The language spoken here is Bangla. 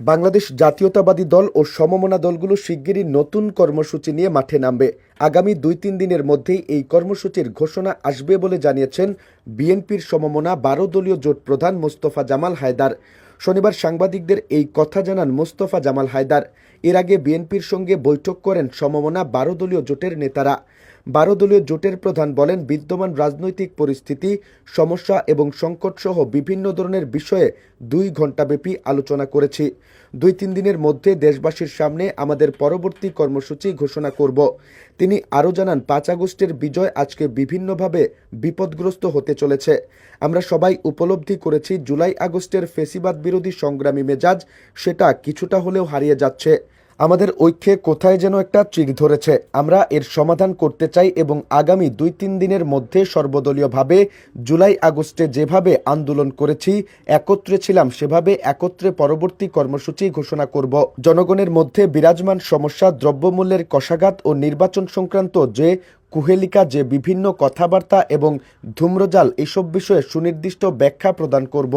বাংলাদেশ জাতীয়তাবাদী দল ও সমমনা দলগুলো শিগগিরই নতুন কর্মসূচি নিয়ে মাঠে নামবে। আগামী দুই তিন দিনের মধ্যেই এই কর্মসূচির ঘোষণা আসবে বলে জানিয়েছেন বিএনপির সমমনা বারো দলীয় জোট প্রধান মোস্তফা জামাল হায়দার। শনিবার সাংবাদিকদের এই কথা জানান মোস্তফা জামাল হায়দার। এর আগে বিএনপির সঙ্গে বৈঠক করেন সমমনা বারো দলীয় জোটের নেতারা। বারো দলীয় জোটের প্রধান বলেন, বিদ্যমান রাজনৈতিক পরিস্থিতি, সমস্যা এবং সংকটসহ বিভিন্ন ধরনের বিষয়ে দুই ঘণ্টাব্যাপী আলোচনা করেছি। দুই তিন দিনের মধ্যে দেশবাসীর সামনে আমাদের পরবর্তী কর্মসূচি ঘোষণা করব। তিনি আরও জানান, পাঁচ আগস্টের বিজয় আজকে বিভিন্নভাবে বিপদগ্রস্ত হতে চলেছে। আমরা সবাই উপলব্ধি করেছি, জুলাই আগস্টের ফেসিবাদ বিরোধী সংগ্রামী মেজাজ সেটা কিছুটা হলেও হারিয়ে যাচ্ছে। আমাদের ঐক্যে কোথায় যেন একটা চির ধরেছে। আমরা এর সমাধান করতে চাই এবং আগামী দুই তিন দিনের মধ্যে সর্বদলীয়ভাবে জুলাই আগস্টে যেভাবে আন্দোলন করেছি, একত্রে ছিলাম, সেভাবে একত্রে পরবর্তী কর্মসূচি ঘোষণা করব। জনগণের মধ্যে বিরাজমান সমস্যা, দ্রব্যমূল্যের কষাঘাত ও নির্বাচন সংক্রান্ত যে কুহেলিকা, যে বিভিন্ন কথাবার্তা এবং ধূম্রজাল, এসব বিষয়ে সুনির্দিষ্ট ব্যাখ্যা প্রদান করব।